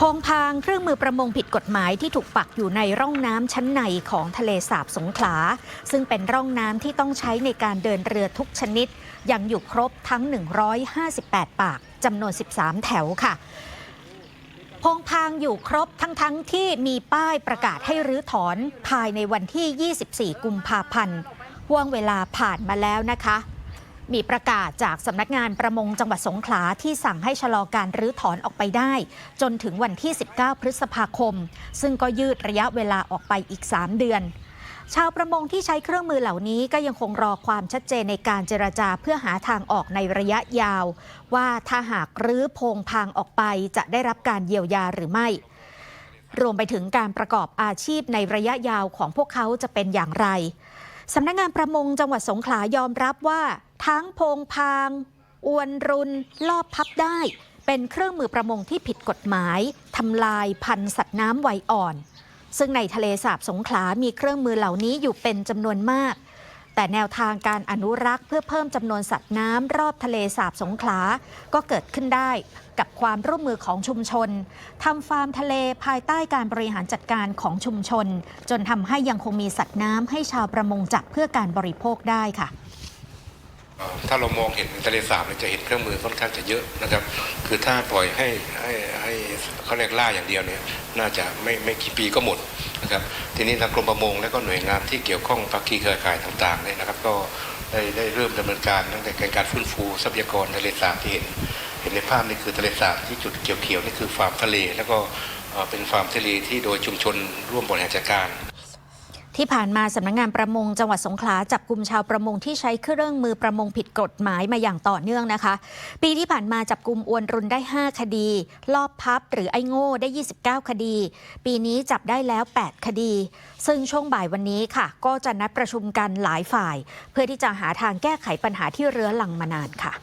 พงพางเครื่องมือประมงผิดกฎหมายที่ถูกปักอยู่ในร่องน้ำชั้นในของทะเลสาบสงขลา ซึ่งเป็นร่องน้ำที่ต้องใช้ในการเดินเรือทุกชนิด ยังอยู่ครบทั้ง 158 ปากจำนวน 13 แถวค่ะพงพางอยู่ครบทั้งๆทที่มีป้ายประกาศให้รื้อถอนภายในวันที่ 24 กุมภาพันธ์ห่วงเวลาผ่านมาแล้วนะคะ มีประกาศจากสำนักงานประมงจังหวัดสงขลาที่สั่งให้ชะลอการรื้อถอนออกไปได้ จนถึงวันที่ 19 พฤษภาคม ซึ่งก็ยืดระยะเวลาออกไปอีก 3 เดือน ชาวประมงที่ใช้เครื่องมือเหล่านี้ก็ยังคงรอความชัดเจนในการเจรจาเพื่อหาทางออกในระยะยาว ว่าถ้าหากรื้อโพงพางออกไปจะได้รับการเยียวยาหรือไม่รวมไปถึงการประกอบอาชีพในระยะยาวของพวกเขาจะเป็นอย่างไร สำนักงานประมงจังหวัดสงขลายอมรับว่า ทั้งโพงพาง อวนรุน ลอบพับได้ เป็นเครื่องมือประมงที่ผิดกฎหมายทำลายพันธุ์สัตว์น้ำวัยอ่อน ซึ่งในทะเลสาบสงขลามีเครื่องมือเหล่านี้อยู่เป็นจำนวนมาก แต่แนวทางการอนุรักษ์เพื่อเพิ่มจำนวนสัตว์น้ำรอบทะเลสาบสงขลาก็เกิดขึ้นได้กับความร่วมมือของชุมชนทำฟาร์มทะเลภายใต้การบริหารจัดการของชุมชน จนทำให้ยังคงมีสัตว์น้ำให้ชาวประมงจับเพื่อการบริโภคได้ค่ะ ถ้าเรามองเห็นทะเลสาบเนี่ยจะเห็นเครื่องมือค่อนข้างจะเยอะนะครับ คือถ้าปล่อยให้ให้ให้เขาเรียกล่าอย่างเดียวเนี่ยน่าจะไม่ไม่กี่ปีก็หมดนะครับ ทีนี้ทางกรมประมงและก็หน่วยงานที่เกี่ยวข้องภาคีเครือข่ายต่างๆเนี่ยนะครับ ก็ได้ได้เริ่มดำเนินการตั้งแต่การฟื้นฟูทรัพยากรทะเลสาบที่เห็นเห็นในภาพนี่คือทะเลสาบที่จุดเขียวๆนี่คือฟาร์มทะเล แล้วก็เป็นฟาร์มทะเลที่โดยชุมชนร่วมบริหารจัดการ ที่ผ่านมาสำนักงงานประมงจังหวัดสงขลาจับกลุ่มชาวประมงที่ใช้เครื่องมือประมงผิดกฎหมายมาอย่างต่อเนื่องนะคะ ปีที่ผ่านมาจับกลุ่มอวนรุนได้ 5 คดี ลอบพับหรือไอ้โง่ได้ 29 คดี ปีนี้จับได้แล้ว 8 คดี ซึ่งช่วงบ่ายวันนี้ค่ะ ก็จะนัดประชุมกันหลายฝ่าย เพื่อที่จะหาทางแก้ไขปัญหาที่เรื้อรังมานานค่ะ